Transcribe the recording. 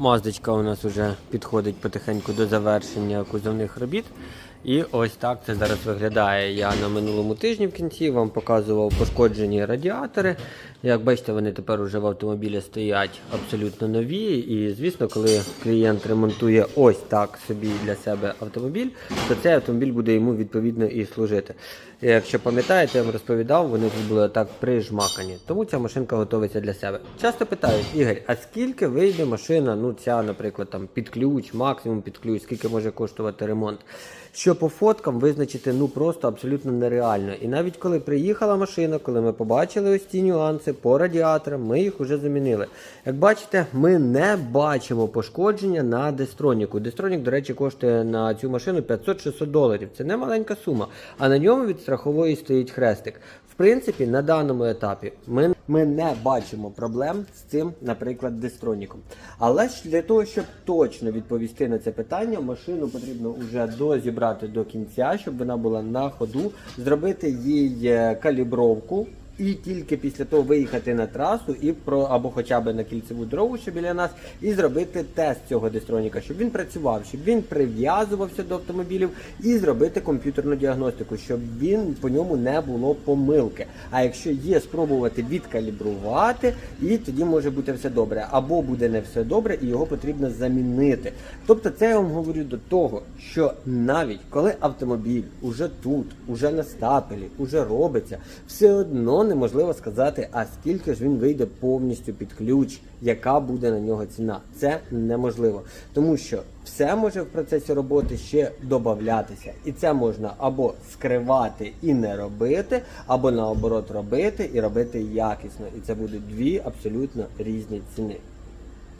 Маздочка у нас вже підходить потихеньку до завершення кузовних робіт. І ось так це зараз виглядає. Я на минулому тижні в кінці вам показував пошкоджені радіатори. Як бачите, вони тепер уже в автомобілі стоять абсолютно нові. І звісно, коли клієнт ремонтує ось так собі для себе автомобіль, то цей автомобіль буде йому відповідно і служити. Якщо пам'ятаєте, я вам розповідав, вони тут були так прижмакані. Тому ця машинка готується для себе. Часто питають, Ігор, а скільки вийде машина? Ну, ця, наприклад, там під ключ, максимум під ключ, скільки може коштувати ремонт? Що по фоткам визначити ну просто абсолютно нереально. І навіть коли приїхала машина, коли ми побачили ось ці нюанси по радіаторам, ми їх вже замінили. Як бачите, ми не бачимо пошкодження на дестроніку. Дестронік, до речі, коштує на цю машину 500-600 доларів. Це не маленька сума. А на ньому від страхової стоїть хрестик. В принципі, на даному етапі ми, ми не бачимо проблем з цим, наприклад, дестроніком. Але ж для того, щоб точно відповісти на це питання, машину потрібно вже дозібрати до кінця, щоб вона була на ходу, зробити їй е, калібровку. І тільки після того виїхати на трасу і про або хоча б на кільцеву дорогу, що біля нас, і зробити тест цього дистроніка, щоб він працював, щоб він прив'язувався до автомобілів, і зробити комп'ютерну діагностику, щоб він по ньому не було помилки. А якщо є, спробувати відкалібрувати, і тоді може бути все добре. Або буде не все добре, і його потрібно замінити. Тобто, це я вам говорю до того, що навіть коли автомобіль уже тут, уже на стапелі, уже робиться, все одно неможливо сказати, а скільки ж він вийде повністю під ключ, яка буде на нього ціна. Це неможливо, тому що все може в процесі роботи ще додатися, і це можна або скривати і не робити, або наоборот робити і робити якісно. І це будуть дві абсолютно різні ціни.